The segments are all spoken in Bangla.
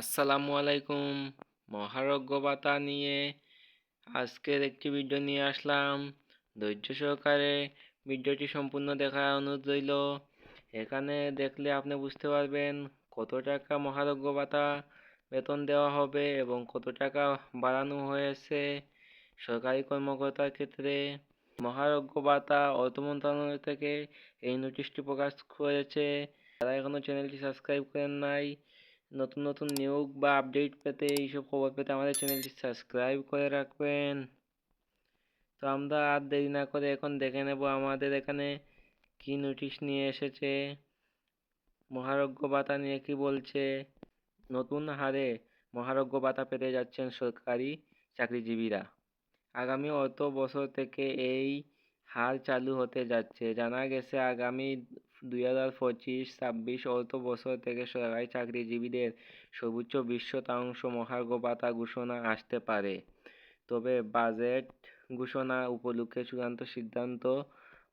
আসসালামু আলাইকুম। মহারজ্ঞ ভাতা নিয়ে আজকের একটি ভিডিও নিয়ে আসলাম। ধৈর্য সহকারে ভিডিওটি সম্পূর্ণ দেখার অনুরোধ রইল। এখানে দেখলে আপনি বুঝতে পারবেন কত টাকা মহারজ্ঞ ভাতা বেতন দেওয়া হবে এবং কত টাকা বাড়ানো হয়েছে সরকারি কর্মকর্তার ক্ষেত্রে। মহারজ্ঞ ভাতা অর্থ মন্ত্রণালয় থেকে এই নোটিশটি প্রকাশ করেছে। যারা এখনও চ্যানেলটি সাবস্ক্রাইব করেন নাই নতুন নতুন নিয়োগ বা আপডেট পেতে, এইসব খবর পেতে আমাদের চ্যানেলটি সাবস্ক্রাইব করে রাখবেন। তো আমরা আর দেরি না করে এখন দেখে নেব আমাদের এখানে কি নোটিশ নিয়ে এসেছে। মহারোগ্য ভাতা নিয়ে কি বলছে? নতুন হারে মহারোগ্য ভাতা পেতে যাচ্ছেন সরকারি চাকরিজীবীরা। আগামী অর্থ বছর থেকে এই হার চালু হতে যাচ্ছে। জানা গেছে আগামী দুই হাজার পঁচিশ, ছাব্বিশ অর্থ বছর থেকে সরকারি চাকরিজীবীদের সর্বোচ্চ বিশ শতাংশ মহার্ঘ ভাতা ঘোষণা আসতে পারে। তবে বাজেট ঘোষণা উপলক্ষে চূড়ান্ত সিদ্ধান্ত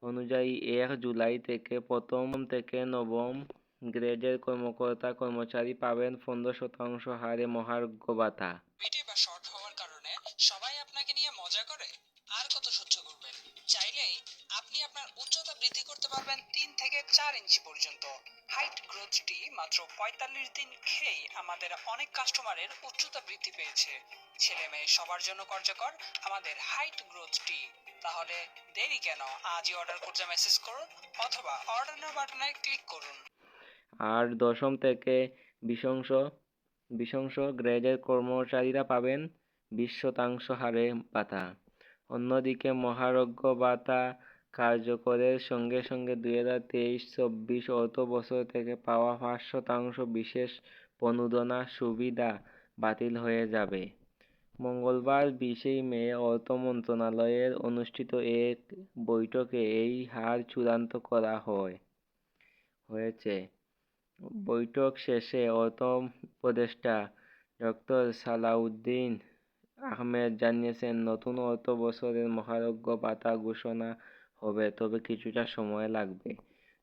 অনুযায়ী এক জুলাই থেকে প্রথম থেকে নবম গ্রেডের কর্মকর্তা কর্মচারী পাবেন পনেরো শতাংশ হারে মহার্ঘ ভাতা। সবাই আপনাকে নিয়ে মজা করে? আর কত সহ্য চার ইঞ্চি পর্যন্ত। হাইট গ্রোথটি মাত্র পঁয়তাল্লিশ দিন খেয়েই আমাদের অনেক কাস্টমারের উচ্চতা বৃদ্ধি পেয়েছে। ছেলে মেয়ে সবার জন্য কার্যকর আমাদের হাইট গ্রোথটি তাহলে দেরি কেন? আজই অর্ডার করতে মেসেজ করুন অথবা অর্ডার নাও বাটনে ক্লিক করুন। আর দশম থেকে বিশংশ বিশংশ গ্রেডের কর্মচারীরা পাবেন বিশ শতাংশ হারে ভাতা। অন্যদিকে মহারজ্ঞ ভাতা কার্যকরের সঙ্গে সঙ্গে দুই হাজার তেইশ, চব্বিশ অর্থ বছর থেকে পাওয়া পাঁচ শতাংশ বিশেষ প্রণোদনা সুবিধা বাতিল হয়ে যাবে। মঙ্গলবার বিশে মে অর্থ মন্ত্রণালয়ের অনুষ্ঠিত এক বৈঠকে এই হার চূড়ান্ত করা হয় হয়েছে। বৈঠক শেষে অর্থ উপদেষ্টা ডক্টর সালাউদ্দিন আহমেদ জানিয়েছেন, নতুন অর্থ বছরের মহারজ্ঞ ভাতা ঘোষণা হবে, তবে কিছুটা সময় লাগবে।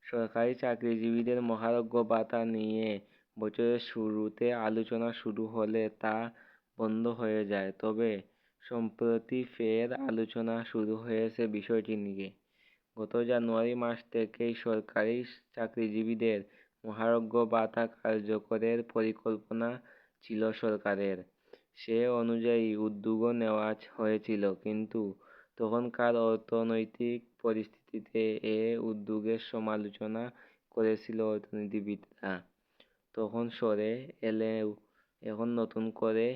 সরকারি চাকরিজীবীদের মহারজ্ঞ ভাতা নিয়ে বছরের শুরুতে আলোচনা শুরু হলে তা বন্ধ হয়ে যায়। তবে সম্প্রতি ফের আলোচনা শুরু হয়েছে বিষয়টি নিয়ে। গত জানুয়ারি মাস থেকেই সরকারি চাকরিজীবীদের মহারজ্ঞ ভাতা কার্যকরের পরিকল্পনা ছিল সরকারের। সে অনুযায়ী উদ্যোগও নেওয়া হয়েছিল, কিন্তু তখনকার অর্থনৈতিক পরিস্থিতিতে এ উদ্যোগের সমালোচনা করেছিল অর্থনীতিবিদরা। তখন সরে এলেও এখন নতুন করে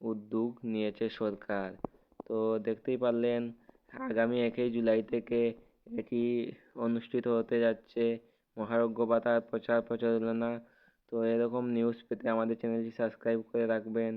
উদ্যোগ নিয়েছে সরকার। তো দেখতেই পারলেন, আগামী একই জুলাই থেকে এটি অনুষ্ঠিত হতে যাচ্ছে। মহারজ্ঞ ভাতার প্রচার প্রচারণা। তো এরকম নিউজ পেতে আমাদের চ্যানেলটি সাবস্ক্রাইব করে রাখবেন।